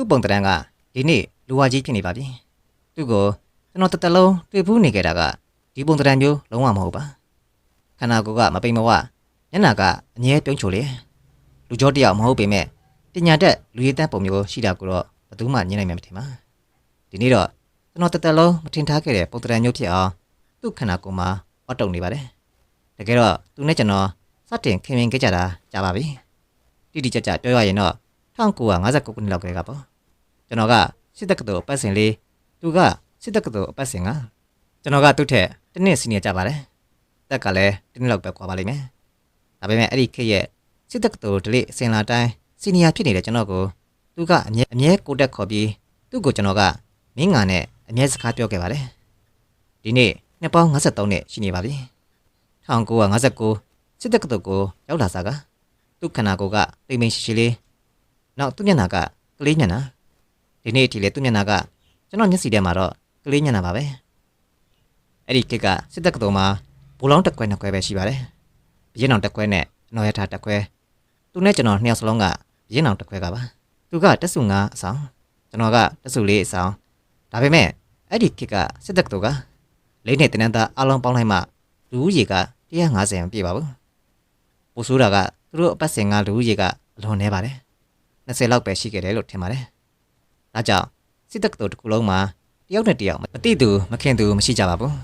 သူ့ပုံတရံကဒီနေ့လူဝါကြီးဖြစ်နေပါပြီသူ့ကိုကျွန်တော်တစ်သက်လုံးတွေ့ဖူးနေကြတာကဒီပုံတရံမျိုးလုံးဝမဟုတ်ပါခန္ဓာကိုယ်ကမပိန်မဝညနာကအငဲပြုံးချိုလေလူကြောတစ်ယောက်မဟုတ်ပေမဲ့ပညာတတ်လူရည်တတ်ပုံမျိုးရှိတာကိုတော့ဘယ်သူမှညှင်းနိုင်မှာမထင်ပါဒီနေ့တော့ကျွန်တော်တစ်သက်လုံးမထင်ထားခဲ့တဲ့ပုံတရံမျိုးဖြစ်အောင်သူ့ခန္ဓာကိုယ်မှာအော့တုံနေပါတယ်တကယ်တော့သူနဲ့ကျွန်တော်စတင်ခင်မင်ခဲ့ကြတာကြာပါပြီတိတိကျကျပြောရရင်တော့ 1959ခုနှစ်လောက်ကလေးကပေါ့ကျွန်တော်ကစစ်တက္ကသိုလ်အပတ်စဉ်လေးသူကစစ်တက္ကသိုလ်အပတ်စဉ်ကကျွန်တော်ကသူ့ထက်တစ်နှစ်စီနီယာကြပါတယ်တက်ကလည်းတစ်နှစ်လောက်ပဲကွာပါလိမ့်မယ်ဒါပေမဲ့အဲ့ဒီခေတ်ရဲ့စစ်တက္ကသိုလ်ဒလိအစဉ်လာတိုင်းစီနီယာဖြစ်နေတဲ့ကျွန်တော်ကိုသူကအမြဲအမြဲကိုတက်ခေါ်ပြီးသူ့ကိုကျွန်တော်ကမင်းငါနဲ့အမြဲစကားပြောခဲ့ပါတယ်ဒီနေ့နှစ်ပေါင်း53နှစ်ရှိနေပါပြီ1959စစ်တက္ကသိုလ်ကိုရောက်လာစားကသူ့ခန္ဓာကိုယ်ကတိမ်မိန်ရှိရှိလေး နောက်သူ့မျက်နှာကကလေးမျက်နှာဒီနေ့အထိလေသူ့မျက်နှာကကျွန်တော်မျက်စိထဲမှာတော့ကလေးမျက်နှာပါပဲအဲ့ဒီကိတ်ကစစ်တက္ကသိုလ်မှာဘူလောင်းတစ်ခွဲနှစ်ခွဲပဲရှိပါတယ်ဘရင်အောင်တစ်ခွဲနဲ့ကျွန်တော်ရထားတစ်ခွဲသူနဲ့ကျွန်တော်နှစ်ယောက်စလုံးကဘရင်အောင်တစ်ခွဲကပါသူကတက်စုငါအဆောင်ကျွန်တော်ကတက်စုလေးအဆောင်ဒါပေမဲ့အဲ့ဒီကိတ်ကစစ်တက္ကသိုလ်ကလေးနဲ့တင်းတန်းသားအလုံးပေါင်းလိုက်မှလူဦးရေက150မပြည့်ပါဘူးပိုဆိုးတာကသူတို့အပတ်စဉ်ကလူဦးရေကအလွန်နေပါတယ် 20လောက်ပဲရှိခဲ့တယ်လို့ထင်ပါတယ်ဒါကြောင့်စစ်တပ်ကတော်တစ်ခုလုံးမှာတယောက်နဲ့တယောက်မတိသူမခင်သူမရှိကြပါဘူး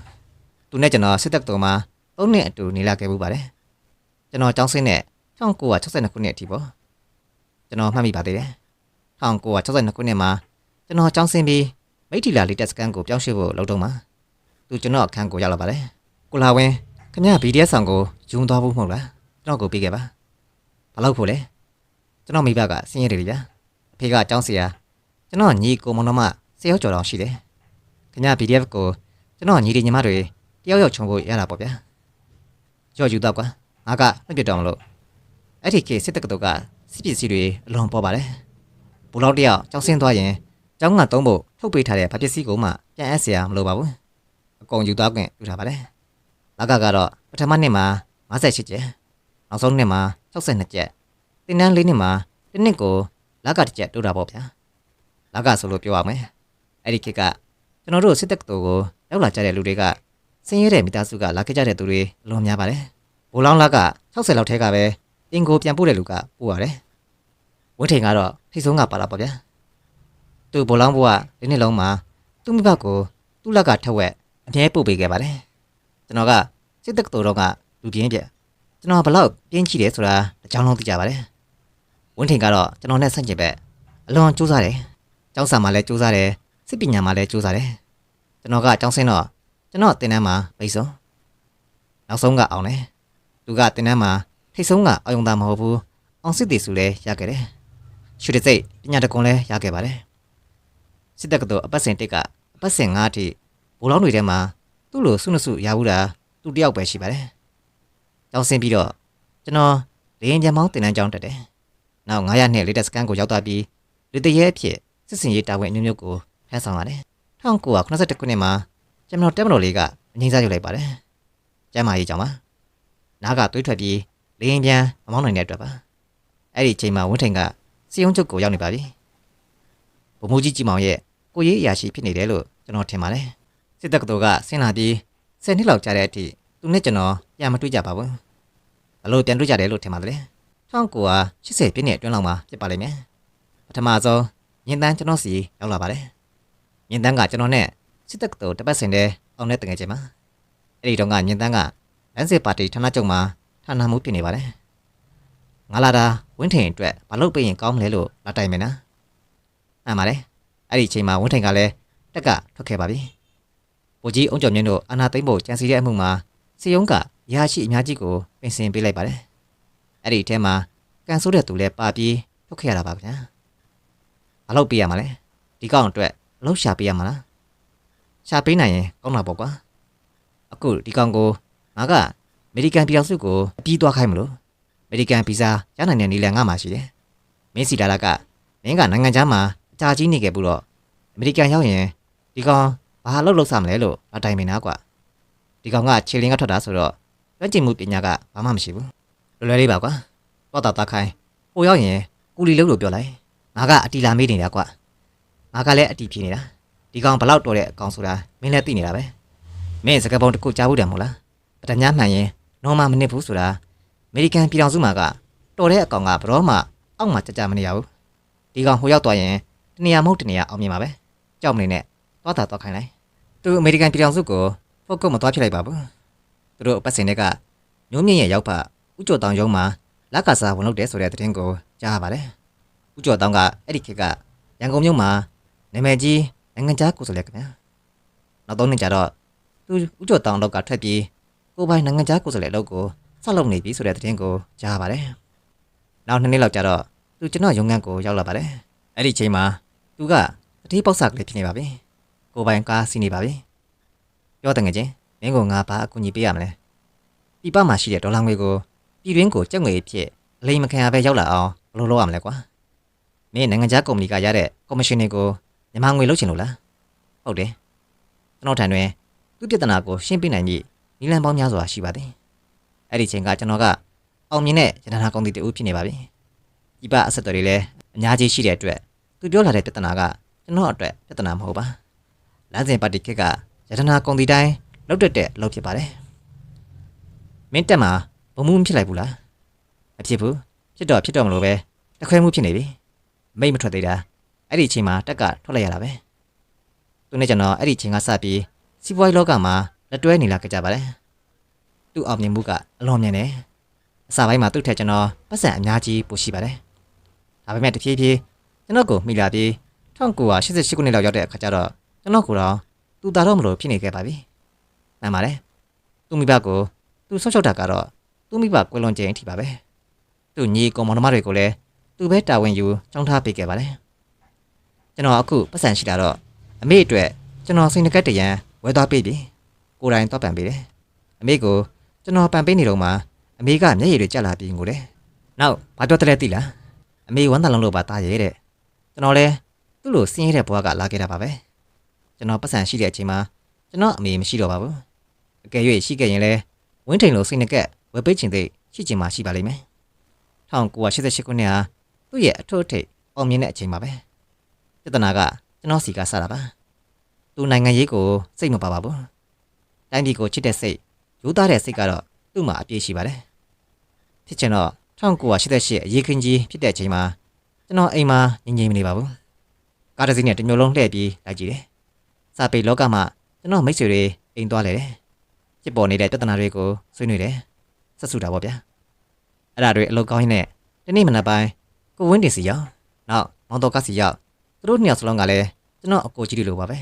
သူနဲ့ကျွန်တော်စစ်တပ်ကတော်မှာ၃နှစ်အတူနေလာခဲ့မှုပါတယ်ကျွန်တော်ကျောင်းဆင်းတဲ့1962ခုနှစ်အထိပေါ့ကျွန်တော်မှတ်မိပါသေးတယ်1962ခုနှစ်မှာကျွန်တော်ကျောင်းဆင်းပြီးမိထီလာလေးတက်စကန်ကိုပြောင်းရွှေ့ဖို့လုပ်တော့မှာသူကျွန်တော်အခန်းကိုရောက်လာပါတယ်ကိုလာဝင်းခင်ဗျာ BDS ဆောင်ကိုယူသွားဖို့မဟုတ်လားကျွန်တော်ကိုပေးခဲ့ပါဘာလို့ဖို့လဲ ကျွန်တော်မိဘကဆင်းရဲတယ်လေဗျာအဖေကကျောင်းဆရာကျွန်တော်ညီကိုမောင်နှမဆယ်ယောက်ကျော်တောင်ရှိတယ်ခင်ဗျာ PDF ကိုကျွန်တော်ညီတွေညီမတွေတယောက်ယောက်ခြုံဖို့ရတာပေါ့ဗျာကြော်ယူတော့ကွာငါကမပြတ်တော့မလို့အဲ့ဒီကေစစ်တက္ကသိုလ်ကစစ်ပစ္စည်းတွေအလွန်ပေါ်ပါတယ်ဘူလောက်တယောက်ကျောင်းဆင်းသွားရင်ကျောင်းကသုံးဖို့ထုတ်ပေးထားတဲ့ဗပစ္စည်းကိုမှပြန်အပ်เสียမလိုပါဘူးအကုန်ယူသွားခွင့်ပြုထားပါတယ်လကကတော့ပထမနှစ်မှာ58ကျက်နောက်ဆုံးနှစ်မှာ62ကျက် တင်တန်းလေးနှစ်မှာတစ်နှစ်ကိုလကတစ်ကျက်တိုးတာပေါ့ဗျာလကဆိုလို့ပြောရမယ်အဲ့ဒီခေတ်ကကျွန်တော်တို့စစ်တပ်တော်ကိုရောက်လာကြတဲ့လူတွေကစင်းရဲတဲ့မိသားစုကလာခဲ့ကြတဲ့သူတွေအလွန်များပါတယ်ဘိုးလောင်းလက60လောက်ထဲကပဲအင်ကိုပြန်ပို့တဲ့လူကပို့ရတယ်ဝင်းထိန်ကတော့ထိတ်ဆုံးကပါလာပေါ့ဗျာသူဘိုးလောင်းဘိုးကဒီနှစ်လုံးမှာသူ့မိဘကိုသူ့လက်ကထက်ဝက်အမြဲပို့ပေးခဲ့ပါတယ်ကျွန်တော်ကစစ်တပ်တော်တော့ကလူပြင်းပြကျွန်တော်ဘလောက်ပြင်းချတယ်ဆိုတာအကြောင်းလုံးသိကြပါတယ် ဝင်းထိန်ကတော့ကျွန်တော်နဲ့ဆန့်ကျင်ဘက်အလွန်စူးစမ်းတယ်ကျောင်းစာမှာလည်းစူးစမ်းတယ်စစ်ပညာမှာလည်းစူးစမ်းတယ်ကျွန်တော်ကကျောင်းဆင်းတော့ကျွန်တော်တင်တန်းမှာပိတ်ဆုံးနောက်ဆုံးကအောင်တယ်သူကတင်တန်းမှာထိတ်ဆုံးကအောင်ယုံသားမဟုတ်ဘူးအောင်စစ်တီစုလည်းရခဲ့တယ်ရှုတဲ့စိတ်ပညာတကွန်လည်းရခဲ့ပါတယ်စစ်တပ်ကတော့အပတ်စဉ်တစ်ကအပတ်စဉ်၅အထိဘိုးလောင်းတွေထဲမှာသူ့လိုစုနစုရဘူးတာသူတယောက်ပဲရှိပါတယ်ကျောင်းဆင်းပြီးတော့ကျွန်တော်လေရင်ကြံမောင်းတင်တန်းကျောင်းတက်တယ် နောက်900နှစ်လေးတက်စကန်ကိုရောက်သွားပြီးလူတရဲအဖြစ်စစ်စင်ရေးတာဝန်အမျိုးမျိုးကိုထမ်းဆောင်ရတယ်1981ခုနှစ်မှာကျွန်တော်တက်မတော်လေးကအငိမ့်စားယူလိုက်ပါတယ်ကျမ်းမာရေးကြောင့်ပါနားကသွေးထွက်ပြီးလေရင်ပြန်မမောင်းနိုင်တဲ့အတွက်ပါအဲ့ဒီအချိန်မှာဝင်းထိန်ကစီယုံချုပ်ကိုရောက်နေပါပြီဗိုလ်မှူးကြီးကြီးမောင်ရဲ့ကိုရေးအရာရှိဖြစ်နေတယ်လို့ကျွန်တော်ထင်ပါတယ်စစ်တပ်ကတော်ကဆင်းလာပြီး10နှစ်လောက်ကြာတဲ့အထိသူနဲ့ကျွန်တော်ပြန်မတွေ့ကြပါဘူးဘလို့ပြန်တွေ့ကြတယ်လို့ထင်ပါတယ် 1980ပြည့်နှစ်အတွင်းလောက်မှာဖြစ်ပါလိမ့်မယ်ပထမဆုံးညင်တန်းကျွန်တော်စီရောက်လာပါတယ်ညင်တန်းကကျွန်တော်နဲ့စစ်တပ်ကတော်တပတ်စင်တဲ့အောင်တဲ့တငယ်ချင်းမှာအဲ့ဒီတော့ကညင်တန်းကလမ်းစစ်ပါတီဌာနချုပ်မှာဌာနမှုဖြစ်နေပါတယ်ငါလာတာဝင်းထိန်အတွက်မလုပ်ပေးရင်ကောင်းမလဲလို့လာတိုင်မယ်နော်အမှန်ပါတယ်အဲ့ဒီအချိန်မှာဝင်းထိန်ကလည်းတက်ကထွက်ခဲ့ပါပြီဗိုလ်ကြီးအုံကျော်မြင့်တို့အာနာသိမ့်ဖို့ကြံစီတဲ့အမှုမှာစီယုံကရရှိအများကြီးကိုပြင်ဆင်ပေးလိုက်ပါတယ် အဲ့ဒီအထဲမှာကန်ဆိုးတဲ့သူလည်းပါပြီးထုတ်ခဲ့ရတာပါဗျာမလုပ်ပေးရမှာလဲဒီကောင်အတွက်အလုပ်ရှာပေးရမှာလားရှာပေးနိုင်ရင်ကောင်းတာပေါ့ကွာအခုဒီကောင်ကိုငါကအမေရိကန်ပြည်အောင်စုကိုအပြီးသွားခိုင်းမလို့အမေရိကန်ဗီဇာရနိုင်တဲ့နည်းလမ်းငါမှရှိတယ်မင်းစီလာလာကမင်းကနိုင်ငံခြားမှာအကြာကြီးနေခဲ့ဘူးတော့အမေရိကန်ရောက်ရင်ဒီကောင်ဘာလုပ်လို့စမလဲလို့အတိုင်ပင်နာကွာဒီကောင်ကခြေလင်းကထွက်တာဆိုတော့လက်ကျင်မှုပညာကဘာမှမရှိဘူး လွယ်လွယ်လေးပါကွာတော့တာတာခိုင်းဟိုရောက်ရင်ကူလီလုပ်လို့ပြောလိုက်ငါကအတီလာမေးနေတာကွာငါကလည်းအတီးဖြစ်နေတာဒီကောင်ဘလောက်တော်တဲ့အကောင်ဆိုတာမင်းလည်းသိနေတာပဲမင်းစကားပုံတစ်ခုကြားဘူးတယ်မဟုတ်လားပထမမှန်ရင်နော်မမနစ်ဘူးဆိုတာအမေရိကန်ပြည်ထောင်စုမှာကတော်တဲ့အကောင်ကဘရောမှအောက်မှာကြကြမနေရဘူးဒီကောင်ဟိုရောက်သွားရင်တနေရာမဟုတ်တနေရာအောင်မြင်ပါပဲကြောက်မနေနဲ့သွားတာသွားခိုင်းလိုက်သူအမေရိကန်ပြည်ထောင်စုကိုဖို့ကုတ်မသွားဖြစ်လိုက်ပါဘူးသူတို့ပတ်စင်တွေကမျိုးမြင့်ရဲ့ရောက်ဖ ဥကျော်တောင်ရုံးမှာလက်ကစားဝင်လုပ်တယ်ဆိုတဲ့သတင်းကိုကြားရပါတယ်ဥကျော်တောင်ကအဲ့ဒီခေတ်ကရန်ကုန်မြို့မှာနာမည်ကြီးနိုင်ငံခြားကိုယ်စားလှယ်ခင်ဗျာနောက်သုံးနှစ်ကြာတော့သူဥကျော်တောင်တော့ကထွက်ပြီးကိုယ်ပိုင်နိုင်ငံခြားကိုယ်စားလှယ်လုပ်ကိုဆက်လုပ်နေပြီဆိုတဲ့သတင်းကိုကြားရပါတယ်နောက်နှစ်နှစ်လောက်ကြာတော့သူကျွန်တော်ရုံးခန်းကိုရောက်လာပါတယ်အဲ့ဒီချိန်မှာသူကတတိပေါက်စကလေးဖြစ်နေပါပြီကိုယ်ပိုင်ကားစီးနေပါပြီပြောတယ်ငယ်ချင်းမင်းကငါဘာအကူအညီပေးရမလဲပြပမှာရှိတဲ့ဒေါ်လာငွေကို ပြည်တွင်းကိုကြက်ငွေဖြစ်အလိမ်မခံရပဲရောက်လာအောင်ဘယ်လိုလုပ်ရမလဲကွာမင်းနိုင်ငံခြားကုမ္ပဏီကရတဲ့ကော်မရှင်တွေကိုမြန်မာငွေလုပ်ချင်လို့လားဟုတ်တယ်ကျွန်တော်ထံတွင်သူပြဿနာကိုရှင်းပြနိုင်ပြီးနီလန်ပေါင်းများစွာရှိပါသည်အဲ့ဒီချိန်ကကျွန်တော်ကအောင်မြင်တဲ့ရတနာကောင်းတီတူဖြစ်နေပါပြီဒီပအဆက်တော်တွေလည်းအများကြီးရှိတဲ့အတွက်သူပြောလာတဲ့ပြဿနာကကျွန်တော်အတွက်ပြဿနာမဟုတ်ပါလမ်းစဉ်ပါတီခက်ကရတနာကောင်းတီတိုင်းလောက်တက်တဲ့အလုပ်ဖြစ်ပါတယ်မင်းတက်မှာ ဘုံမှုမဖြစ်လိုက်ဘူးလားမဖြစ်ဘူးဖြစ်တော့ဖြစ်တော့မလို့ပဲတခွဲမှုဖြစ်နေပြီမိတ်မထွက်သေးတာအဲ့ဒီချိန်မှာတက်ကထွက်လိုက်ရတာပဲသူနဲ့ကျွန်တော်အဲ့ဒီချိန်ကစပြီးစီးပွားရေးလောကမှာလက်တွဲနေလာကြကြပါတယ်သူ့အောင်မြင်မှုကအလွန်မြင်တယ်အစပိုင်းမှာသူ့ထက်ကျွန်တော်ပတ်စံအများကြီးပိုရှိပါတယ်ဒါပေမဲ့တဖြည်းဖြည်းကျွန်တော်ကိုမိလာပြီး1988ခုနှစ်လောက်ရောက်တဲ့အခါကျတော့ကျွန်တော်ကိုတော့သူတာတော့မလို့ဖြစ်နေခဲ့ပါပြီမှန်ပါတယ်သူ့မိဘကိုသူဆောက်ရှောက်တာကတော့ သူ့မိဘကွယ်လွန်ခြင်းအထိပါပဲသူ့ညီကောင်မောင်နှမတွေကိုလည်းသူပဲတာဝန်ယူចောင်းထားပေးခဲ့ပါတယ်ကျွန်တော်အခုပတ်စံရှိတာတော့အမေအတွက်ကျွန်တော်စိတ်နှကက်တရံဝဲသွားပေးပြီကိုယ်တိုင်တော့ပန်ပေးတယ်အမေကိုကျွန်တော်ပန်ပေးနေတော့မှအမေကမျက်ရည်တွေကျလာပြီးငိုတယ်နောက်ဘာပြောတယ်လဲသိလားအမေဝမ်းသာလုံးလို့ပါတားရဲတဲ့ကျွန်တော်လဲသူ့လိုစင်းရတဲ့ဘဝကလာခဲ့တာပါပဲကျွန်တော်ပတ်စံရှိတဲ့အချိန်မှာကျွန်တော်အမေမရှိတော့ပါဘူးအကယ်၍ရှိခဲ့ရင်လဲဝင်းထိန်လိုစိတ်နှကက် ဝယ်ပေးခြင်းသိရှိချင်မှရှိပါလိမ့်မယ်1988ခုနှစ်ဟာသူ့ရဲ့အထွတ်အထိပ်အောင်မြင်တဲ့အချိန်ပါပဲပြဿနာကကျွန်တော်စီကစတာပါသူနိုင်ငံရေးကိုစိတ်မပါပါဘူးတိုင်းပြည်ကိုချစ်တဲ့စိတ်ယူသားတဲ့စိတ်ကတော့သူ့မှာအပြည့်ရှိပါတယ်ဖြစ်ချင်တော့1988အရေးခင်းကြီးဖြစ်တဲ့အချိန်မှာကျွန်တော်အိမ်မှာငြိမ်ငြိမ်မနေပါဘူးကားတစ်စီးနဲ့တစ်မျိုးလုံးလှည့်ပြီးလိုက်ကြည့်တယ်စာပေလောကမှာကျွန်တော်မိတ်ဆွေတွေအိမ်သွားလေတယ်ဖြစ်ပေါ်နေတဲ့ပြဿနာတွေကိုဆွေးနွေးတယ် ဆက်စုတာပေါ့ဗျာအဲ့ဒါတွေအလုပ်ကောင်းရင်းနဲ့ဒီနေ့မနက်ပိုင်းကိုဝင်းတင်စီရောက်နောက်မောင်တော်ကစီရောက်သူတို့နှစ်ယောက်စလုံးကလည်းကျွန်တော်အကိုကြီးတွေလိုပါပဲ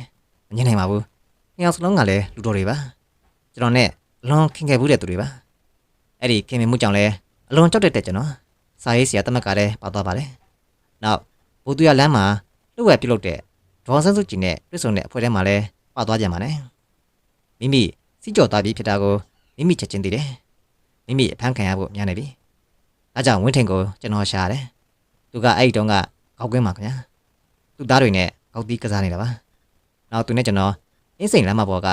မငြင်းနိုင်ပါဘူးနှစ်ယောက်စလုံးကလည်းလူတော်တွေပါကျွန်တော်နဲ့အလွန်ခင်ခဲ့ဘူးတဲ့သူတွေပါအဲ့ဒီခင်မင်မှုကြောင့်လည်းအလွန်ကြောက်တတ်တဲ့ကျွန်တော်စာရေးဆရာတမက်ကလည်းပါသွားပါတယ်နောက်ဘိုးသူရလမ်းမှာလှုပ်ဝက်ပြုတ်လုပ်တဲ့ဒေါ်ဆန်းစုကြည်နဲ့တွေ့ဆုံတဲ့အဖွဲ့ထဲမှာလည်းပါသွားကြမှာနဲ့မိမိစီကြော်သားပြီးဖြစ်တာကိုမိမိချက်ချင်းသိတယ် မိမိအဖမ်းခံရဖို့များနေပြီ။အဲကြောင့်ဝင်းထင်ကိုကျွန်တော်ရှာတယ်။သူကအဲ့ဒီတုန်းကကောက်ကွင်းမှာခင်ဗျာ။သူ့သားတွေနဲ့ကောက်တီးကစားနေတာပါ။နောက်သူနဲ့ကျွန်တော်အင်းစိန်လမ်းမပေါ်က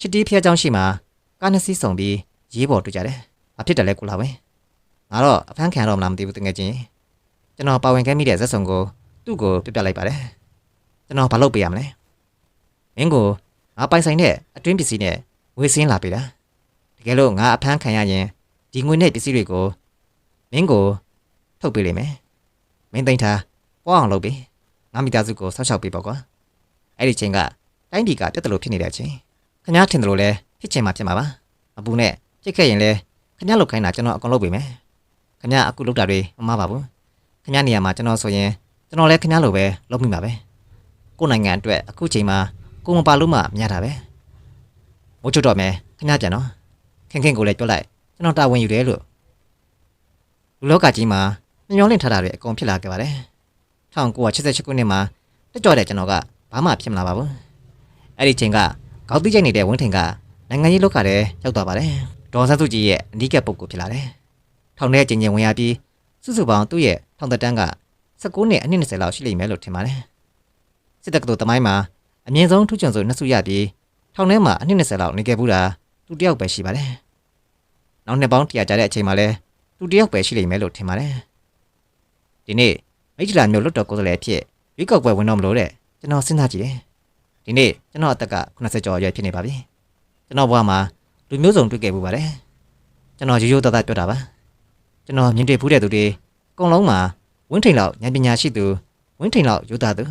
ချစ်တီးဖျက်ချောင်းရှိမှာကားနှစ်စီးဆောင်ပြီးရေးပေါ်တွေ့ကြတယ်။ဘာဖြစ်တယ်လဲကိုလာဝင်း။ငါတော့အဖမ်းခံရတော့မလားမသိဘူးတကယ်ချင်း။ကျွန်တော်ပါဝင်ခဲ့မိတဲ့ဇက်ဆောင်ကိုသူ့ကိုပြပြလိုက်ပါတယ်။ကျွန်တော်ဘာလုပ်ပေးရမလဲ။မင်းကိုငါပိုင်ဆိုင်တဲ့အတွင်းပစ္စည်းနဲ့ငွေစင်းလာပေးတာ။တကယ်လို့ငါအဖမ်းခံရရင် ဒီငွေနဲ့ပစ္စည်းတွေကိုမင်းကိုထုတ်ပေးလိမ့်မယ်မင်းသိမ့်ထားပွားအောင်လုပ်ပေးငါမိသားစုကိုဆောက်ရှောက်ပေးပေါ့ကွာအဲ့ဒီချိန်ကတိုင်းပြည်ကပြတ်တလို့ဖြစ်နေတဲ့အချိန်ခင်ဗျားထင်တယ်လို့လဲဖြစ်ချင်မှဖြစ်မှာပါမပူနဲ့ဖြစ်ခဲ့ရင်လဲခင်ဗျားလုတ်ခိုင်းတာကျွန်တော်အကုန်လုပ်ပေးမယ်ခင်ဗျားအခုလုတ်တာတွေမမှားပါဘူးခင်ဗျားနေရာမှာကျွန်တော်ဆိုရင်ကျွန်တော်လဲခင်ဗျားလိုပဲလုပ်မိမှာပဲကိုယ်နိုင်ငံအတွက်အခုချိန်မှာကိုမပါလို့မှမရတာပဲမိုးချွတ်တော့မယ်ခင်ဗျားပြန်တော့ခင်ခင်ကိုလည်းပြောလိုက် ကျွန်တော်တာဝန်ယူတယ်လို့လူလောကကြီးမှာညှောင်းလင့်ထားတာတွေအကုန်ဖြစ်လာခဲ့ပါတယ်1988ခုနှစ်မှာတက်ကြော်တဲ့ကျွန်တော်ကဘာမှဖြစ်မလာပါဘူးအဲ့ဒီချိန်ကကောက်တိကျိတ်နေတဲ့ဝင်းထင်ကနိုင်ငံရေးလောကထဲရောက်သွားပါတယ်ဒေါ်ဆန်းစုကြည်ရဲ့အနီးကပ်ပုဂ္ဂိုလ်ဖြစ်လာတယ်ထောင်ထဲကျင်ကျင်ဝင်ရပြီးစုစုပေါင်းသူ့ရဲ့ထောင်သက်တန်းက19နှစ်အနှစ်20လောက်ရှိလိမ့်မယ်လို့ထင်ပါတယ်စစ်တပ်ကတော်တမိုင်းမှာအမြင့်ဆုံးထုချွန်စုနှစ်စုရပြီးထောင်ထဲမှာအနှစ်20လောက်နေခဲ့ဘူးတာသူတယောက်ပဲရှိပါတယ် နောက်နှစ်ပေါင်းတရာကြာတဲ့အချိန်မှာလဲသူတယောက်ပဲရှိလိမ့်မယ်လို့ထင်ပါတယ်ဒီနေ့မိထ္ထလာမျိုးလွတ်တော်ကိုယ်စားလှယ်ဖြစ်ရွေးကောက်ပွဲဝင်တော့မလို့တဲ့ကျွန်တော်စဉ်းစားကြည့်တယ်ဒီနေ့ကျွန်တော်အသက်က80ကျော်အရွယ်ဖြစ်နေပါပြီကျွန်တော်ဘဝမှာလူမျိုးစုံတွေ့ခဲ့မှုပါတယ်ကျွန်တော်ရိုးရိုးသားသားပြောတာပါကျွန်တော်မြင်တွေ့ဖူးတဲ့သူတွေအကုန်လုံးမှာဝင်းထိန်လောက်ဉာဏ်ပညာရှိသူဝင်းထိန်လောက်ရိုးသားသူ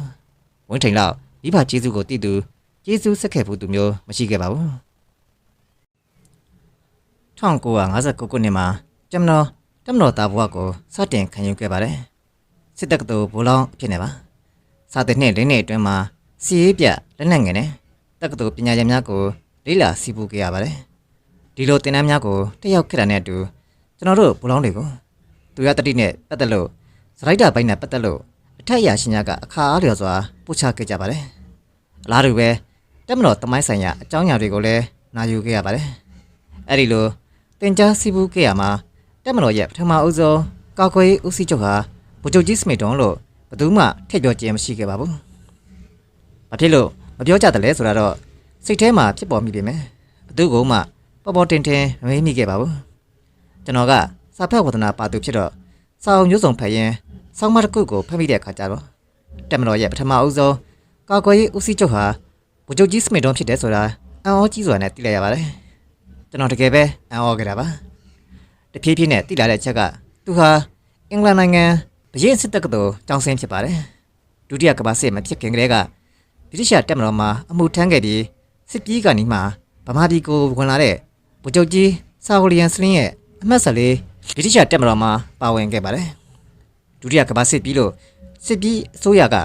ဝင်းထိန်လောက်မိဘကျေးဇူးကိုတည်သူကျေးဇူးဆက်ခဲ့ဘူးသူမျိုးမရှိခဲ့ပါဘူး 1959ခုနှစ်မှာကျမတော်တမတော်သားဘဝကိုစတင်ခံယူခဲ့ပါတယ်စစ်တပ်ကတူဘူလောင်းအဖြစ်နေပါစာတင်နှစ်လေးနှစ်အတွင်းမှာစီရေးပြလက်နက်ငယ်နဲ့တက္ကသိုလ်ပညာရေးများကိုလေ့လာစီးပူးခဲ့ရပါတယ်ဒီလိုသင်တန်းများကိုတက်ရောက်ခဲ့တာနဲ့အတူကျွန်တော်တို့ဘူလောင်းတွေကိုသူရတတိနဲ့ပတ်သက်လို့စရိုက်တာဘိုင်းနဲ့ပတ်သက်လို့အထက်အရာရှင်များကအခါအားလျော်စွာပို့ချခဲ့ကြပါတယ်အလားတူပဲတက်မတော်တမိုင်းဆိုင်ရာအကြောင်းအရာတွေကိုလည်းနာယူခဲ့ရပါတယ်အဲ့ဒီလို သင်ကြားစီးပူးခဲ့ရမှာတက်မတော်ရဲ့ပထမအဦးဆုံးကောက်ခွေးဦးစီးချုပ်ဟာဗိုလ်ချုပ်ကြီးစမစ်တုံးလို့ဘယ်သူမှထည့်ပြောခြင်းမရှိခဲ့ပါဘူး။ဘာဖြစ်လို့မပြောကြတယ်လဲဆိုတော့စိတ်ထဲမှာဖြစ်ပေါ်မိပေမဲ့ဘသူကမှပေါ်ပေါ်တင်တင်မမေးမိခဲ့ပါဘူး။ကျွန်တော်ကစာဖတ်ဝဒနာပါသူဖြစ်တော့စာအုပ်မျိုးစုံဖတ်ရင်ဆောင်းမတစ်ခုကိုဖတ်မိတဲ့အခါကျတော့တက်မတော်ရဲ့ပထမအဦးဆုံးကောက်ခွေးဦးစီးချုပ်ဟာဗိုလ်ချုပ်ကြီးစမစ်တုံးဖြစ်တယ်ဆိုတာအံ့ဩကြီးစွာနဲ့သိလိုက်ရပါတယ်။ ကျွန်တော်တကယ်ပဲအံ့ဩခဲ့တာပါ။တဖြည်းဖြည်းနဲ့တိလာတဲ့အချက်ကသူဟာအင်္ဂလန်နိုင်ငံဗရင်စစ်တပ်ကတော်တောင်ဆင်းဖြစ်ပါတယ်ဒုတိယကမ္ဘာစစ်မဖြစ်ခင်ကတည်းကဗြိတိရှတပ်မတော်မှာအမှုထမ်းခဲ့ပြီးစစ်ပြေးကနီးမှာဗမာပြည်ကိုဝင်လာတဲ့ဗိုလ်ချုပ်ကြီးဆာဝလီယန်စလင်းရဲ့အမှတ်ဆက်လေးဗြိတိရှတပ်မတော်မှာပါဝင်ခဲ့ပါတယ်ဒုတိယကမ္ဘာစစ်ပြီးလို့စစ်ပြေးအစိုးရက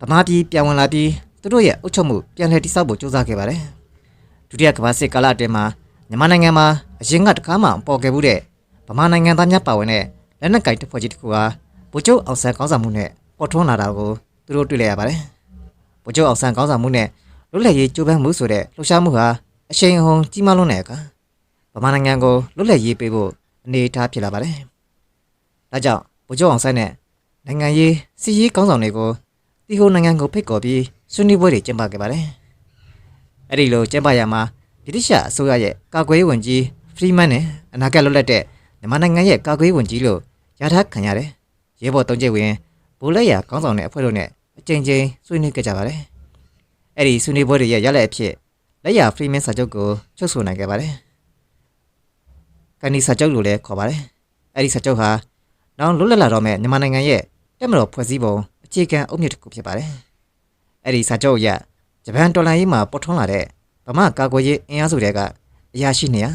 ဗမာပြည်ပြန်ဝင်လာပြီးသူတို့ရဲ့အုပ်ချုပ်မှုပြန်လည်တည်ဆောက်ဖို့ကြိုးစားခဲ့ပါတယ်ဒုတိယကမ္ဘာစစ်ကာလအတွင်းမှာ မြန်မာနိုင်ငံမှာအရင်ကတကားမှပေါ်ခဲ့မှုတဲ့ဗမာနိုင်ငံသားများပါဝင်တဲ့လက်နက်ကိုင်တပ်ဖွဲ့ကြီးတစ်ခုဟာဗိုလ်ချုပ်အောင်ဆန်းကောင်းဆောင်မှုနဲ့ပေါ်ထွန်းလာတာကိုသူတို့တွေ့လိုက်ရပါတယ်။ဗိုလ်ချုပ်အောင်ဆန်းကောင်းဆောင်မှုနဲ့လွတ်လပ်ရေးကြိုးပမ်းမှုဆိုတဲ့လှုပ်ရှားမှုဟာအရှိန်အဟုန်ကြီးမားလွန်းတဲ့အခါဗမာနိုင်ငံကိုလွတ်လပ်ရေးပေးဖို့အနေအထားဖြစ်လာပါတယ်။ဒါကြောင့်ဗိုလ်ချုပ်အောင်ဆန်းနဲ့နိုင်ငံရေးစီရေးကောင်းဆောင်တွေကိုတီဟိုနိုင်ငံကိုဖိတ်ခေါ်ပြီးဆွေးနွေးပွဲတွေကျင်းပခဲ့ပါတယ်။အဲ့ဒီလိုကျင်းပရမှာ ဗြိတိရှအစိုးရရဲ့ကာကွယ်ရေးဝန်ကြီးဖရီမန်နဲ့အနာဂတ်လွတ်လပ်တဲ့မြန်မာနိုင်ငံရဲ့ကာကွယ်ရေးဝန်ကြီးလို့ရထားခံရတယ်။ရဲဘော်တုံးကျိတ်ဝင်ဗိုလ်လက်ရကောင်းဆောင်တဲ့အဖွဲ့တို့နဲ့အကြိမ်ကြိမ်ဆွေးနွေးကြကြပါတယ်။အဲ့ဒီဆွေးနွေးပွဲတွေရဲ့ရလဒ်အဖြစ်လက်ရဖရီမန်စာချုပ်ကိုချုပ်ဆိုနိုင်ခဲ့ပါတယ်။ကန်ဒီစာချုပ်လို့လည်းခေါ်ပါတယ်။အဲ့ဒီစာချုပ်ဟာနောင်လွတ်လပ်လာတော့မဲ့မြန်မာနိုင်ငံရဲ့တက်မတော်ဖွဲ့စည်းပုံအခြေခံအုတ်မြစ်တစ်ခုဖြစ်ပါတယ်။အဲ့ဒီစာချုပ်အရဂျပန်တော်လှန်ရေးမှာပေါ်ထွန်းလာတဲ့ ဗမာကာကွယ်ရေးအင်အားစုတွေကအရာရှိနေရ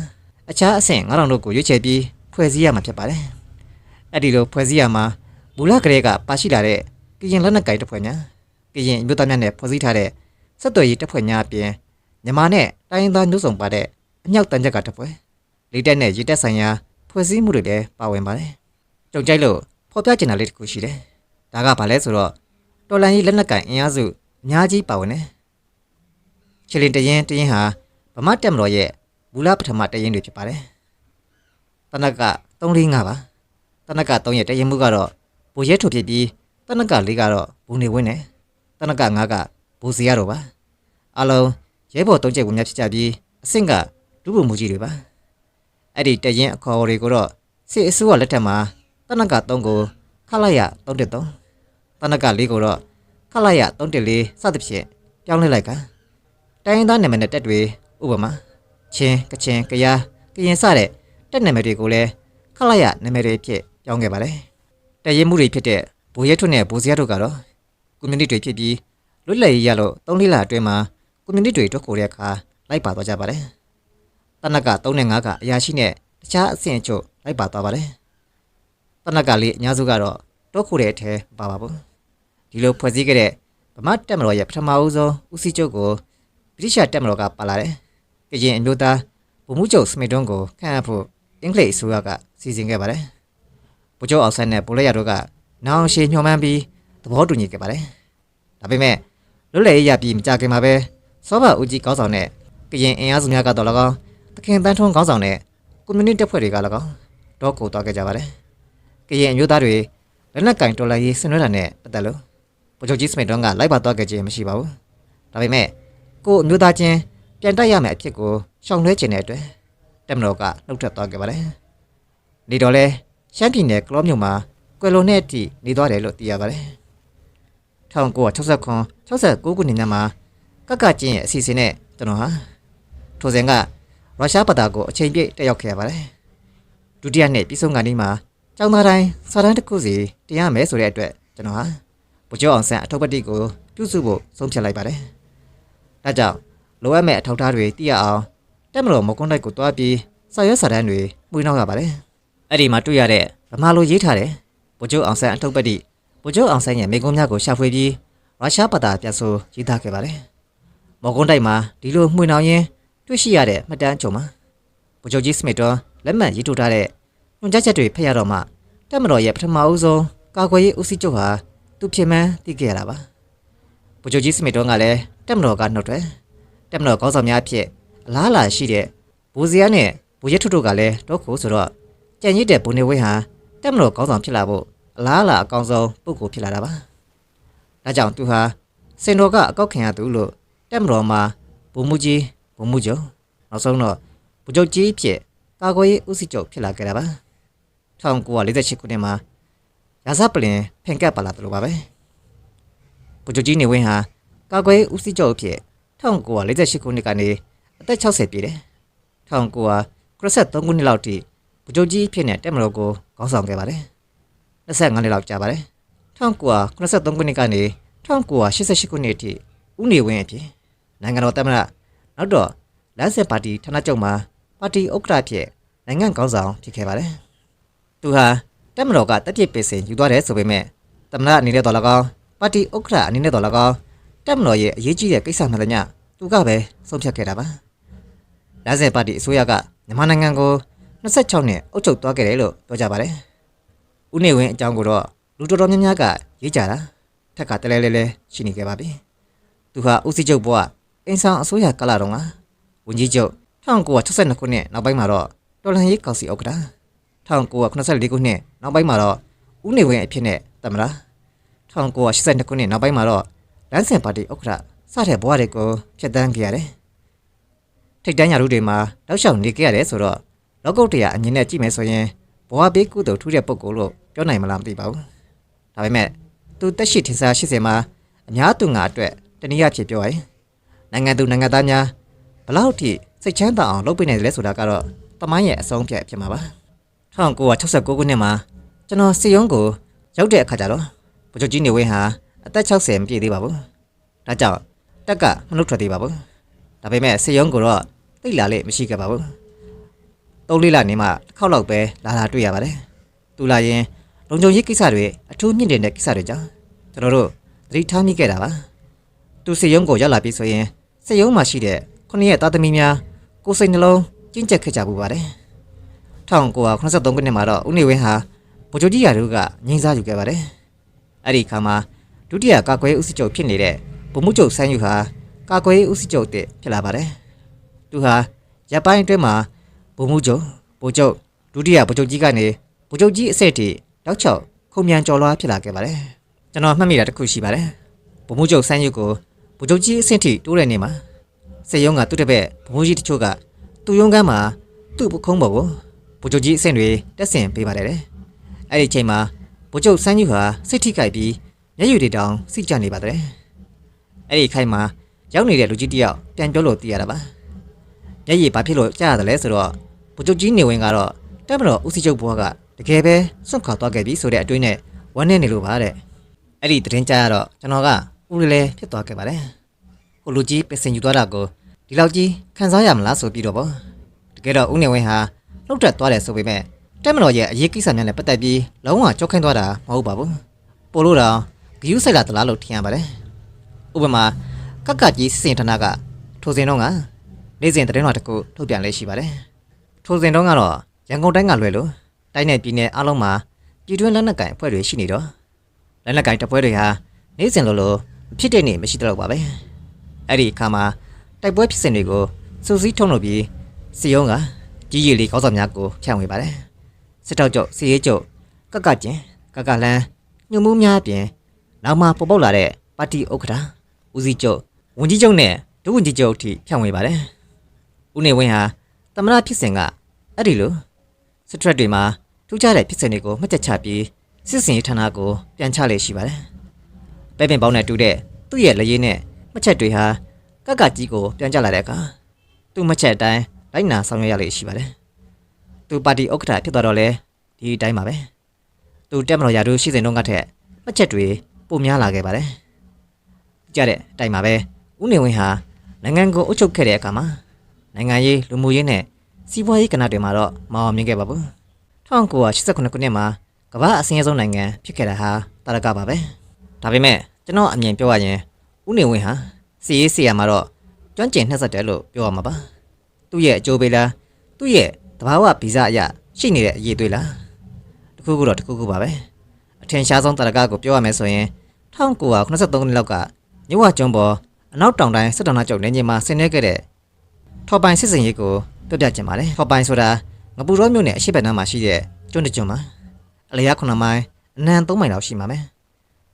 အခြားအဆင့်9000တို့ကိုရွေးချယ်ပြီးဖွဲ့စည်းရမှာဖြစ်ပါတယ်။အဲ့ဒီလိုဖွဲ့စည်းရမှာမူလကလေးကပါရှိလာတဲ့ကရင်လက်နက်ကိုင်တပ်ဖွဲ့များကရင်အမျိုးသားများနဲ့ဖွဲ့စည်းထားတဲ့စစ်တော်ရေးတပ်ဖွဲ့များအပြင်မြန်မာနဲ့တိုင်းရင်းသားမျိုးစုံပါတဲ့အမြောက်တန်ချက်ကတပ်ဖွဲ့လေးတက်နဲ့ရေတက်ဆိုင်ရာဖွဲ့စည်းမှုတွေလည်းပါဝင်ပါတယ်။ကြုံကြိုက်လို့ဖော်ပြချင်တာလေးတစ်ခုရှိတယ်။ဒါကဘာလဲဆိုတော့တော်လန်ကြီးလက်နက်ကိုင်အင်အားစုအများကြီးပါဝင်တယ်။ ချီလင်တရင်တရင်ဟာဗမာတက်မတော်ရဲ့မူလပထမတရင်တွေဖြစ်ပါတယ်။တနက်က345ပါ။တနက်က3ရဲ့တရင်မှုကတော့ဘူရဲထုတ်ဖြစ်ပြီးတနက်က4ကတော့ဘူနေဝင်းနဲ့တနက်က5ကဘူစီရတော့ပါ။အလုံးရဲဘော်3ချက်ဝင်များဖြစ်ကြပြီးအဆင့်ကဒုဗိုလ်မှူးကြီးတွေပါ။အဲ့ဒီတရင်အခေါ်တွေကိုတော့စစ်အစိုးရလက်ထက်မှာတနက်က3ကိုခလိုက်ရ313တနက်က4ကိုတော့ခလိုက်ရ314စသဖြင့်ပြောင်းလဲလိုက်က တိုင်းရင်းသားနာမည်နဲ့တက်တွေဥပမာချင်းကချင်ကယားကရင်စတဲ့တက်နာမည်တွေကိုလည်းခလိုက်ရနာမည်တွေဖြစ်ပြောင်းခဲ့ပါတယ်တရင်မှုတွေဖြစ်တဲ့ဘိုးရဲထွန်းနဲ့ဘိုးစရတို့ကတော့ကွန်မြူနတီတွေဖြစ်ပြီးလွတ်လပ်ရေးရလို့၃လလအတွင်းမှာကွန်မြူနတီတွေတွက်ခိုတဲ့အခါလိုက်ပါသွားကြပါတယ်တနက်က3နဲ့5ကအရာရှိနဲ့တခြားအဆင့်အချို့လိုက်ပါသွားပါတယ်တနက်ကလေးအများစုကတော့တွက်ခိုတဲ့အထဲပါပါဘူးဒီလိုဖွဲ့စည်းခဲ့တဲ့ဗမာတက်မတော်ရဲ့ပထမဦးဆုံးဦးစီးချုပ်ကို ဗြိတိရှတက်မတော်ကပါလာတယ်ကရင်အမျိုးသားဗိုလ်မှူးချုပ်စမစ်တွန်းကိုခန့်အပ်ဖို့အင်္ဂလိပ်အစိုးရကစီစဉ်ခဲ့ပါတယ်။ဗိုလ်ချုပ်အောင်ဆန်းနဲ့ဗိုလ်လက်ရတို့ကနောင်ရှေညှော်မှန်းပြီးသဘောတူညီခဲ့ပါတယ်။ဒါပေမဲ့လွတ်လပ်ရေးရပြီးမကြခင်မှာပဲစောဘဦးကြီးကောင်းဆောင်တဲ့ကရင်အင်အားစုများကတော့၎င်းတခင်တန်းထွန်းကောင်းဆောင်တဲ့ကွန်မြူနတီတပ်ဖွဲ့တွေက၎င်းတော့ကိုသွားခဲ့ကြပါတယ်။ကရင်အမျိုးသားတွေလက်နက်ကင်တော်လှန်ရေးဆင်နွှဲတာနဲ့ပတ်သက်လို့ဗိုလ်ချုပ်ကြီးစမစ်တွန်းကလိုက်ပါသွားခဲ့ခြင်းမရှိပါဘူး။ဒါပေမဲ့ ကိုအမျိုးသားချင်းပြန်တိုက်ရမယ့်အဖြစ်ကိုရှောင်လွှဲခြင်းတဲ့အတွက်တက်မတော်ကနှုတ်ထွက်သွားခဲ့ပါတယ်။နေတော့လဲရှမ်းပြည်နယ်ကလောမြို့မှာကွယ်လွန်တဲ့အထိနေသွားတယ်လို့သိရပါတယ်။1969 69ခုနှစ်ညမှာကကကျင်းရဲ့အစီအစဉ်နဲ့ကျွန်တော်ဟာထိုစဉ်ကရုရှားဘာသာကိုအချိန်ပြည့်တက်ရောက်ခဲ့ရပါတယ်ဒုတိယနှစ်ပြီးဆုံးကနေမှာကျောင်းသားတိုင်းစာတန်းတစ်ခုစီတင်ရမယ်ဆိုတဲ့အတွက်ကျွန်တော်ဟာဗိုလ်ချုပ်အောင်ဆန်းအထုပ်ပတိကိုပြုစုဖို့ဆုံးဖြတ်လိုက်ပါတယ် ဒါကြောင့်လိုအပ်မဲ့အထောက်အထားတွေသိရအောင်တက်မတော်မကွန်းတိုက်ကိုတွားပြီးစာရွက်စာတမ်းတွေမှုနှောက်ရပါတယ်အဲ့ဒီမှာတွေ့ရတဲ့ဗမာလိုရေးထားတဲ့ဗိုလ်ချုပ်အောင်ဆန်းအထုပ်ပတိဗိုလ်ချုပ်အောင်ဆန်းရဲ့မိကုံးများကိုရှာဖွေပြီးရုရှားဘာသာပြန်ဆိုရေးသားခဲ့ပါတယ်မော်ကွန်းတိုက်မှာဒီလိုမှုနှောက်ရင်းတွေ့ရှိရတဲ့မှတ်တမ်းအချုံမှာဗိုလ်ချုပ်ကြီးစမစ်တော်လက်မှတ်ရေးထိုးထားတဲ့ညွှန်ကြားချက်တွေဖတ်ရတော့မှတက်မတော်ရဲ့ပထမအဦးဆုံးကာကွယ်ရေးဦးစီးချုပ်ဟာသူဖြစ်မှန်းသိခဲ့ရတာပါဗိုလ်ချုပ်ကြီးစမစ်တော်ကလည်း တက်မတော်ကနှုတ်ထွက်တက်မတော်ကောင်းဆောင်များအဖြစ်အလားအလာရှိတဲ့ဘူဇီယာနဲ့ဘူရက်ထုတို့ကလည်းတော့ခိုးဆိုတော့ကြံရစ်တဲ့ဘုံနေဝင်းဟာတက်မတော်ကောင်းဆောင်ဖြစ်လာဖို့အလားအလာအကောင်းဆုံးပုဂ္ဂိုလ်ဖြစ်လာတာပါဒါကြောင့်သူဟာစင်တော်ကအကောက်ခင်ရသူလို့တက်မတော်မှာဘုံမူကြီးဘုံမူချုပ်နောက်ဆုံးတော့ဗိုလ်ချုပ်ကြီးဖြစ်ကာကွယ်ရေးဦးစီးချုပ်ဖြစ်လာခဲ့တာပါ1948ခုနှစ်မှာရာဇပလင်ဖင်ကပ်ပါလာတယ်လို့ပါပဲဗိုလ်ချုပ်ကြီးနေဝင်းဟာ ကာကွယ်ရေးဦးစီးချုပ်အဖြစ်1948ခုနှစ်ကနေအသက်60ပြည့်တယ်1993ခုနှစ်လောက်ထိဗိုလ်ချုပ်ကြီးအဖြစ်နဲ့တက်မတော်ကိုခေါင်းဆောင်ခဲ့ပါတယ်25နှစ်လောက်ကြာပါတယ်1993ခုနှစ်ကနေ1988ခုနှစ်အထိဦးနေဝင်းအဖြစ်နိုင်ငံတော်သမ္မတနောက်တော့လမ်းဆက်ပါတီဌာနချုပ်မှာပါတီဥက္ကဋ္ဌဖြစ်နိုင်ငံခေါင်းဆောင်ဖြစ်ခဲ့ပါတယ်။သူဟာတက်မတော်ကတက်ပြစ်ပင်စင်ယူသွားတယ်ဆိုပေမဲ့သမ္မတအနေနဲ့တော်လကောင်းပါတီဥက္ကဋ္ဌအနေနဲ့တော်လကောင်း တက်မတော်ရဲ့အရေးကြီးတဲ့ကိစ္စမှန်သမျှသူကပဲဆုံးဖြတ်ခဲ့တာပါ။လမ်းဆက်ပါတီအစိုးရကမြန်မာနိုင်ငံကို26နှစ်အုပ်ချုပ်သွားခဲ့တယ်လို့ပြောကြပါတယ်။ဦးနေဝင်းအကြောင်းကိုတော့လူတော်တော်များများကရေးကြတာထက်ကတလဲလဲလဲရှိနေခဲ့ပါပြီ။သူဟာဦးစီးချုပ်ဘဝအင်းဆောင်အစိုးရကာလတုန်းကဝန်ကြီးချုပ်1962ခုနှစ်နောက်ပိုင်းမှာတော့တော်လှန်ရေးကောင်စီဥက္ကဋ္ဌ1984ခုနှစ်နောက်ပိုင်းမှာတော့ဦးနေဝင်းအဖြစ်နဲ့သမ္မတ1982ခုနှစ်နောက်ပိုင်းမှာတော့ လမ်းစဉ်ပါတီဥက္ကဋ္ဌစတဲ့ဘဝတွေကိုဖျက်ဆီးခဲ့ရတယ်။ထိတ်တန်းရာထူးတွေမှာတောက်လျှောက်နေခဲ့ရတယ်ဆိုတော့လောကုတ်တရားအငင်းနဲ့ကြည့်မယ်ဆိုရင်ဘဝဘေးကုသိုလ်ထူးတဲ့ပုံကိုလို့ပြောနိုင်မလားမသိပါဘူး။ဒါပေမဲ့သူတက်ရှိထင်ရှား80မှာအများသူငါအတွက်တနည်းအားဖြင့်ပြောရင်နိုင်ငံသူနိုင်ငံသားများဘလောက်ထိစိတ်ချမ်းသာအောင်လုပ်ပေးနိုင်တယ်လဲဆိုတာကတော့တမိုင်းရဲ့အဆုံးဖြတ်ဖြစ်မှာပါ1969ခုနှစ်မှာကျွန်တော်စီယုံကိုရောက်တဲ့အခါကျတော့ဗိုလ်ချုပ်ကြီးနေဝင်းဟာ အသက်60မပြည့်သေးပါဘူးဒါကြောင့်တက်ကမနှုတ်ထွက်သေးပါဘူးဒါပေမဲ့စီယုံကိုတော့သိလာလေမရှိခဲ့ပါဘူးသုံးလေးလနေမှတစ်ခေါက်လောက်ပဲလာလာတွေ့ရပါတယ်သူလာရင်လုံခြုံရေးကိစ္စတွေအထူးမြင့်တင်တဲ့ကိစ္စတွေကြောင့်ကျွန်တော်တို့သတိထားမိခဲ့တာပါသူစီယုံကိုရောက်လာပြီဆိုရင်စီယုံမှာရှိတဲ့ခုနှစ်ရဲ့သားသမီးများကိုယ်စိတ်နှလုံးကျဉ်ကျက်ခဲ့ကြပူပါတယ်1983ခုနှစ်မှာတော့ဦးနေဝင်းဟာဗိုလ်ချုပ်ကြီးရာတို့ကငိမ့်စားယူခဲ့ပါတယ်အဲ့ဒီခါမှာ ဒုတိယကာကွယ်ဦးစီးချုပ်ဖြစ်နေတဲ့ဗိုလ်မှူးချုပ်ဆန်းယူဟာကာကွယ်ဦးစီးချုပ်တစ်ဖြစ်လာပါတယ်သူဟာရပ်ပိုင်းအတွင်းမှာဗိုလ်မှူးချုပ်ဗိုလ်ချုပ်ဒုတိယဗိုလ်ချုပ်ကြီးကနေဗိုလ်ချုပ်ကြီးအဆင့်ထိတောက်ချောက်ခုံမြန်ကျော်လွှားဖြစ်လာခဲ့ပါတယ်ကျွန်တော်မှတ်မိတာတစ်ခုရှိပါတယ်ဗိုလ်မှူးချုပ်ဆန်းယူကိုဗိုလ်ချုပ်ကြီးအဆင့်ထိတိုးတဲ့နေ့မှာစေယုံကသူ့တပည့်ဗိုလ်ကြီးတချို့ကသူ့ရုံးကမ်းမှာသူ့ပခုံးပေါ်ကိုဗိုလ်ချုပ်ကြီးအဆင့်တွေတက်ဆင်ပေးပါတယ်တဲ့အဲ့ဒီချိန်မှာဗိုလ်ချုပ်စန်းယူဟာစိတ်ထိကြိုက်ပြီး မျက်ရည်တွေတောင်စိကျနေပါတယ်အဲ့ဒီခိုင်မှာရောက်နေတဲ့လူကြီးတယောက်ပြန်ပြောလို့သိရတာပါမျက်ရည်ဘာဖြစ်လို့ကြားရတယ်လဲဆိုတော့ဗိုလ်ချုပ်ကြီးနေဝင်ကတော့တက်မတော်ဦးစီးချုပ်ဘွားကတကယ်ပဲစွန့်ခွာသွားခဲ့ပြီဆိုတဲ့အတွေးနဲ့ဝမ်းနေနေလို့ပါတဲ့အဲ့ဒီသတင်းကြားရတော့ကျွန်တော်ကဦးလေးလေးဖြစ်သွားခဲ့ပါတယ်ဟိုလူကြီးပင်စင်ယူသွားတာကိုဒီလောက်ကြီးခံစားရမလားဆိုပြီးတော့ပေါ့တကယ်တော့ဦးနေဝင်းဟာလှုပ်တက်သွားတယ်ဆိုပေမဲ့တက်မတော်ရဲ့အရေးကိစ္စများနဲ့ပတ်သက်ပြီးလုံးဝကြောက်ခိုင်းသွားတာမဟုတ်ပါဘူးပို့လို့တော့ ဂယူးဆိုင်လာတလားလို့ထင်ရပါတယ်ဥပမာကကကြီးစင်ဌာနကထိုစဉ်တော့ကနေ့စဉ်သတင်းတော်တစ်ခုထုတ်ပြန်လေးရှိပါတယ်ထိုစဉ်တော့ကတော့ရန်ကုန်တိုင်းကလွယ်လို့တိုင်းနယ်ပြည်နယ်အားလုံးမှာပြည်တွင်းလက်နက်ကင်အဖွဲ့တွေရှိနေတော့လက်နက်ကင်တပ်ဖွဲ့တွေဟာနေ့စဉ်လိုလိုဖြစ်တဲ့နေ့မရှိတော့ပါပဲအဲ့ဒီအခါမှာတိုက်ပွဲဖြစ်စဉ်တွေကိုစူးစီးထုံးလုပ်ပြီးစီယုံကကြီးကြီးလေးကောင်းဆောင်များကိုဖြန့်ဝေပါတယ်စစ်တောက်ကျုပ်စီရေးကျုပ်ကကကျင်ကကလန်းညှို့မှုများအပြင် နောက်မှပေါ်ပေါက်လာတဲ့ပါတီဥက္ကဋ္ဌဦးစီးချုပ်ဝန်ကြီးချုပ်နဲ့ဒုဝန်ကြီးချုပ်အထိဖြန့်ဝေပါတယ်ဦးနေဝင်းဟာသမရဖြစ်စဉ်ကအဲ့ဒီလိုစစ်ထရက်တွေမှာထူးခြားတဲ့ဖြစ်စဉ်တွေကိုမှတ်ချက်ချပြီးစစ်စင်ရေးဌာနကိုပြန်ချလေရှိပါတယ်ပဲပင်ပေါင်းနဲ့တူတဲ့သူ့ရဲ့လက်ရည်နဲ့မှတ်ချက်တွေဟာကကကြီးကိုပြန်ကြလာတဲ့အခါသူ့မှတ်ချက်အတိုင်းလိုက်နာဆောင်ရွက်ရလိမ့်ရှိပါတယ်သူပါတီဥက္ကဋ္ဌဖြစ်သွားတော့လဲဒီအတိုင်းပါပဲသူတက်မတော်ရာတို့ရှိစဉ်တုန်းကထက်မှတ်ချက်တွေ ပိုများလာခဲ့ပါတယ်ကြတဲ့အတိုင်းပါပဲဦးနေဝင်းဟာနိုင်ငံကိုအုပ်ချုပ်ခဲ့တဲ့အခါမှာနိုင်ငံရေးလူမှုရေးနဲ့စီးပွားရေးကဏ္ဍတွေမှာတော့မအောင်မြင်ခဲ့ပါဘူး1989ခုနှစ်မှာကမ္ဘာအစင်းအဆုံးနိုင်ငံဖြစ်ခဲ့တာဟာတာရကပါပဲဒါပေမဲ့ကျွန်တော်အမြင်ပြောရရင်ဦးနေဝင်းဟာစီရေးစီရမှာတော့ကျွမ်းကျင်နှက်ဆက်တယ်လို့ပြောရမှာပါသူ့ရဲ့အကျိုးပေးလားသူ့ရဲ့တဘာဝဗီဇအရရှိနေတဲ့အရေးသွေးလားတခုခုတော့တခုခုပါပဲအ ထင်ရှားဆုံးတာရကကိုပြောရမယ်ဆိုရင်1983ခုနှစ်လောက်ကမြဝကျွန်းပေါ်အနောက်တောင်တိုင်းစစ်တောင်နာချုပ်နေကြီးမှာဆင်းနေခဲ့တဲ့ထော်ပိုင်စစ်စင်ရေးကိုပြပြချင်ပါတယ်ထော်ပိုင်ဆိုတာငပူရောမြို့နယ်အရှိတ်ဘက်နားမှာရှိတဲ့ကျွန်းတစ်ကျွန်းမှာအလျား9မိုင်အနံ3မိုင်လောက်ရှိမှာပဲ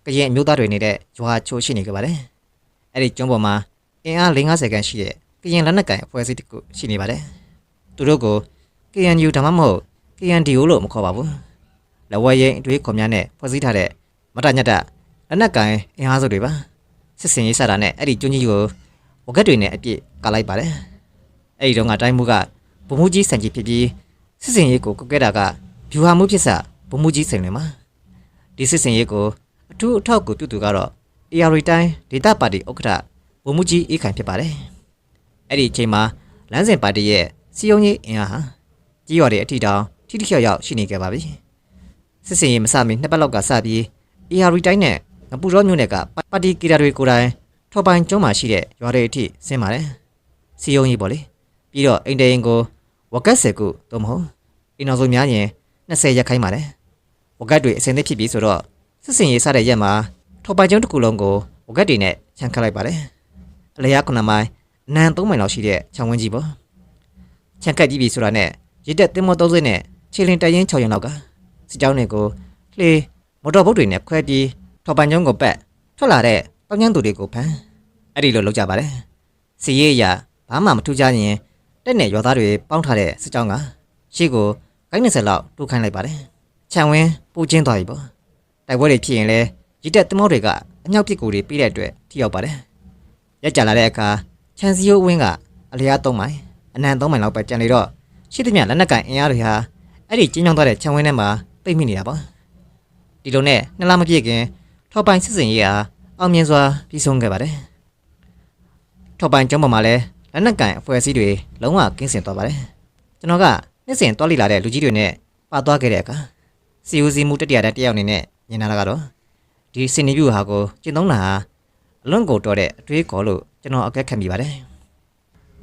ကရင်အမျိုးသားတွေနေတဲ့ရွာချိုးရှိနေကြပါတယ်အဲ့ဒီကျွန်းပေါ်မှာအင်အား50ခန်းရှိတဲ့ကရင်လက်နက်ကိုင်အဖွဲ့အစည်းတစ်ခုရှိနေပါတယ်သူတို့ကို KNU ဒါမှမဟုတ် KNDO လို့မခေါ်ပါဘူး လဝဲရင်အတွေးခေါ်များနဲ့ဖွဲ့စည်းထားတဲ့မတညတ်တလက်နက်ကိုင်အင်အားစုတွေပါစစ်စင်ရေးစတာနဲ့အဲ့ဒီကျွန်းကြီးကိုဝကက်တွေနဲ့အပြည့်ကလိုက်ပါတယ်အဲ့ဒီတော့ကတိုင်းမှုကဗိုလ်မှူးကြီးစံကြီးဖြစ်ပြီးစစ်စင်ရေးကိုကုတ်ကဲတာကဗျူဟာမှုဖြစ်စဗိုလ်မှူးကြီးစိန်လွင်ပါဒီစစ်စင်ရေးကိုအထူးအထောက်အကူပြုသူကတော့ AR တိုင်းဒေတာပါတီဥက္ကဋ္ဌဗိုလ်မှူးကြီးအေးခိုင်ဖြစ်ပါတယ်အဲ့ဒီအချိန်မှာလမ်းစဉ်ပါတီရဲ့စီယုံကြီးအင်အားဟာကြီးရွာတဲ့အထီတောင်ထိထိရောက်ရောက်ရှိနေခဲ့ပါပြီ စစ်စင်ရေးမစမီနှစ်ပတ်လောက်ကစပြီး AR တိုင်းနဲ့ငပူရောမြို့နယ်ကပါတီကီရာတွေကိုယ်တိုင်ထော်ပိုင်ကျွန်းမှာရှိတဲ့ရွာတွေအထိဆင်းပါတယ်စီယုံကြီးပေါ့လေပြီးတော့အိမ်တရင်ကိုဝကတ်ဆယ်ခုသို့မဟုတ်အင်အောင်စုများရင်20ရက်ခိုင်းပါတယ်ဝကတ်တွေအစင်းသစ်ဖြစ်ပြီးဆိုတော့စစ်စင်ရေးစတဲ့ရက်မှာထော်ပိုင်ကျွန်းတစ်ခုလုံးကိုဝကတ်တွေနဲ့ခြံခတ်လိုက်ပါတယ်အလျား9မိုင်အနံ3မိုင်လောက်ရှိတဲ့ခြံဝင်းကြီးပေါ့ခြံခတ်ကြီးပြီဆိုတာနဲ့ရစ်တက်တင်မော30နဲ့ခြေလင်တရင်6ရင်လောက်က စစ်ကြောင်းတွေကိုလှေမော်တော်ဘုတ်တွေနဲ့ခွဲပြီးထော်ပိုင်ကျွန်းကိုပတ်ထွက်လာတဲ့တောင်ကျန်းသူတွေကိုဖမ်းအဲ့ဒီလိုလုပ်ကြပါတယ်စီရေးအရာဘာမှမထူးခြားရင်တက်နဲ့ရွာသားတွေပေါင်းထားတဲ့စစ်ကြောင်းကရှေ့ကိုကိုင်း20လောက်တိုးခိုင်းလိုက်ပါတယ်ခြံဝင်းပူချင်းသွားပြီပေါ့တိုက်ပွဲတွေဖြစ်ရင်လဲရစ်တက်တင်မောတွေကအမြောက်ပစ်ကူတွေပြီးတဲ့အတွက်ထိရောက်ပါတယ်ရက်ကြလာတဲ့အခါခြံစည်းရိုးဝင်းကအလျား3မိုင်အနံ3မိုင်လောက်ပဲကျန်နေတော့ရှိသမျှလက်နက်ကန်အင်အားတွေဟာအဲ့ဒီကျင်းချောင်းသွားတဲ့ခြံဝင်းထဲမှာ ပိတ်မိနေတာပေါ့ဒီလိုနဲ့နှစ်လမပြည့်ခင်ထော်ပိုင်စစ်စင်ရေးဟာအောင်မြင်စွာပြီးဆုံးခဲ့ပါတယ်ထော်ပိုင်ကျောင်းပေါ်မှာလည်းလက်နက်ကန်အဖွဲ့အစည်းတွေလုံးဝကင်းစင်သွားပါတယ်ကျွန်တော်ကနှစ်စဉ်တွားလိလာတဲ့လူကြီးတွေနဲ့ပါသွားခဲ့တဲ့အခါစီဦးစီမှုတတိယတန်းတယောက်အနေနဲ့မြင်လာတာကတော့ဒီစင်နီဗျူဟာကိုကျင့်သုံးတာဟာအလွန်ကိုတော်တဲ့အတွေးခေါ်လို့ကျွန်တော်အကဲခတ်မိပါတယ်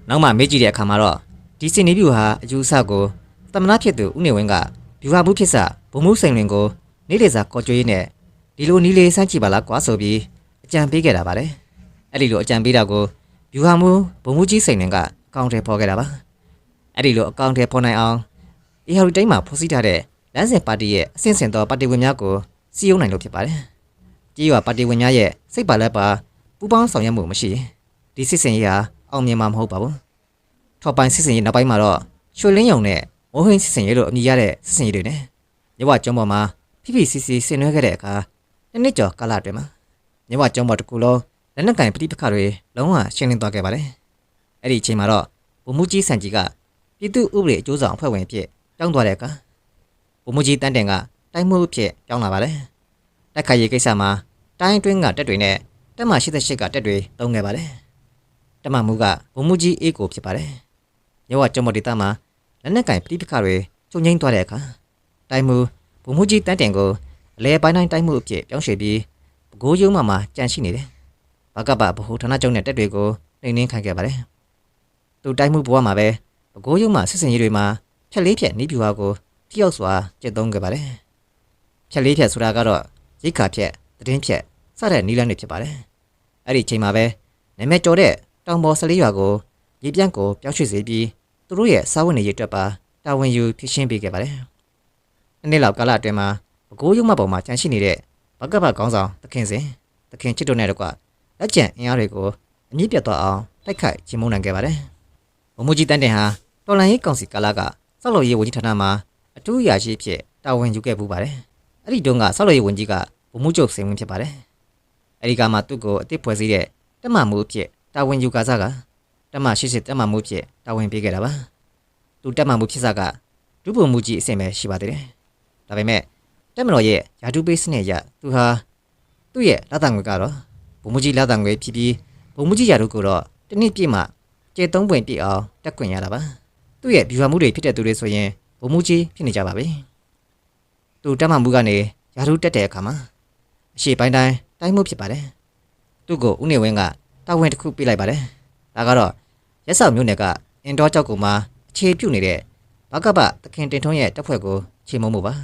နောက်မှမေးကြည့်တဲ့အခါမှာတော့ဒီစင်နီဗျူဟာအယူအဆကိုတမနာဖြစ်သူဦးနေဝင်းက ဗျူဟာဘူးဖြစ်စဘုံမှုစိန်လွင်ကိုနေ့လေစာကော်ကြွေးနဲ့ဒီလိုနီးလေးစမ်းကြည့်ပါလားကွာဆိုပြီးအကြံပေးခဲ့တာပါလေအဲ့ဒီလိုအကြံပေးတာကိုဗျူဟာမူဘုံမှုကြီးစိန်လွင်ကအကောင့်ထဲပေါ်ခဲ့တာပါအဲ့ဒီလိုအကောင့်ထဲပေါ်နိုင်အောင်အေဟာရီတိုင်းမှာဖော်စည်းထားတဲ့လမ်းစဉ်ပါတီရဲ့အဆင့်ဆင့်သောပါတီဝင်များကိုစီယုံနိုင်လို့ဖြစ်ပါတယ်ကြီးရွာပါတီဝင်များရဲ့စိတ်ပါလက်ပါပူပေါင်းဆောင်ရွက်မှုမရှိရင်ဒီစစ်စင်ရေးဟာအောင်မြင်မှာမဟုတ်ပါဘူးထော်ပိုင်စစ်စင်ရေးနောက်ပိုင်းမှာတော့ရွှေလင်းယုံနဲ့ မိုးဟင်းစစ်စင်ရေးလို့အမည်ရတဲ့စစ်စင်ရေးတွေနဲ့မြဝကျုံးပေါ်မှာဖိဖိစီစီဆင်နွှဲခဲ့တဲ့အခါနှစ်နှစ်ကျော်ကာလအတွင်းမှာမြဝကျုံးပေါ်တစ်ခုလုံးလက်နက်ကင်ပဋိပက္ခတွေလုံးဝရှင်းလင်းသွားခဲ့ပါတယ်အဲ့ဒီအချိန်မှာတော့ဗိုလ်မှူးကြီးစံကြီးကပြည်သူ့ဥပဒေအကျိုးဆောင်အဖွဲ့ဝင်ဖြစ်ပြောင်းသွားတဲ့အခါဗိုလ်မှူးကြီးတန်းတင်ကတိုင်းမှုအဖြစ်ပြောင်းလာပါတယ်တက်ခါရေးကိစ္စမှာတိုင်းအတွင်းကတက်တွေနဲ့တက်မ88ကတက်တွေတုံးခဲ့ပါတယ်တက်မမှုကဗိုလ်မှူးကြီးအေးကိုဖြစ်ပါတယ်မြဝကျုံးပေါ်ဒေသမှာ လက်နက်ကင်ပဋိပက္ခတွေချုပ်ငိမ့်သွားတဲ့အခါတိုင်းမှုဗိုလ်မှူးကြီးတန်းတင်ကိုအလဲပိုင်းတိုင်းတိုင်းမှုအဖြစ်ပြောင်းရွှေ့ပြီးပဲခူးရုံးမှာမှကြန့်ရှိနေတယ်။ဘာကပဗဟိုဌာနချုပ်နဲ့တက်တွေကိုနှိမ်နှင်းခံခဲ့ပါတယ်။သူတိုင်းမှုဘဝမှာပဲပဲခူးရုံးမှာစစ်စင်ရေးတွေမှာဖြက်လေးဖြက်နီးပြူဟာကိုထိရောက်စွာကျင့်သုံးခဲ့ပါတယ်။ဖြက်လေးဖြက်ဆိုတာကတော့ရိတ်ခါဖြက်သတင်းဖြက်စတဲ့နီးလန်းတွေဖြစ်ပါတယ်။အဲ့ဒီချိန်မှာပဲနာမည်ကျော်တဲ့တောင်ပေါ်၁၄ရွာကိုရေပြန့်ကိုပြောင်းရွှေ့စေပြီး သူတို့ရဲ့စားဝတ်နေရေးအတွက်ပါတာဝန်ယူဖြည့်ရှင်းပေးခဲ့ပါတယ်။နှစ်နှစ်လောက်ကာလအတွင်းမှာပဲခူးရုံမပေါ်မှာကြန့်ရှိနေတဲ့ဘကဘခေါင်းဆောင်သခင်စင်သခင်ချစ်တို့နဲ့တကွလက်ကျန်အင်အားတွေကိုအမြင့်ပြတ်သွားအောင်တိုက်ခိုက်ချေမှုန်းနိုင်ခဲ့ပါတယ်။ဗိုလ်မှူးကြီးတန်းတင်ဟာတော်လန်ရေးကောင်စီကာလကစောက်လို့ရေးဝန်ကြီးဌာနမှာအထူးအရာရှိဖြစ်တာဝန်ယူခဲ့ပူပါတယ်။အဲ့ဒီတုန်းကစောက်လို့ရေးဝန်ကြီးကဗိုလ်မှူးချုပ်စိန်ဝင်းဖြစ်ပါတယ်။အဲဒီကမှသူ့ကိုအစ်စ်ဖွဲ့စည်းတဲ့တက်မှမှုအဖြစ်တာဝန်ယူကားစားက တက်မှရှိရှိတက်မှမှုအဖြစ်တာဝန်ပေးခဲ့တာပါသူတက်မှမှုဖြစ်စားကဒုဗိုလ်မှုကြီးအဆင့်ပဲရှိပါသေးတယ်ဒါပေမဲ့တက်မတော်ရဲ့ယာတုပေးစနစ်အရသူဟာသူ့ရဲ့လက်တံငွေကတော့ဗိုလ်မှုကြီးလက်တံငွေဖြစ်ပြီးဗိုလ်မှုကြီးယာတုကိုတော့တစ်နှစ်ပြည့်မှကျေသုံးပွင့်ပြည့်အောင်တက်ခွင့်ရတာပါသူ့ရဲ့ဗျူဟာမှုတွေဖြစ်တဲ့သူတွေဆိုရင်ဗိုလ်မှုကြီးဖြစ်နေကြပါပြီသူတက်မှမှုကနေယာတုတက်တဲ့အခါမှာအရှိပိုင်းတိုင်းတိုင်းမှုဖြစ်ပါတယ်သူ့ကိုဦးနေဝင်းကတာဝန်တစ်ခုပေးလိုက်ပါတယ်ဒါကတော့ ရက်ဆောက်မျိုးနယ်ကအင်ဒေါကြောက်ကူမှာအခြေပြုနေတဲ့ဘကပသခင်တင်ထုံးရဲ့တပ်ဖွဲ့ကိုချေမှုန်းမှုပါ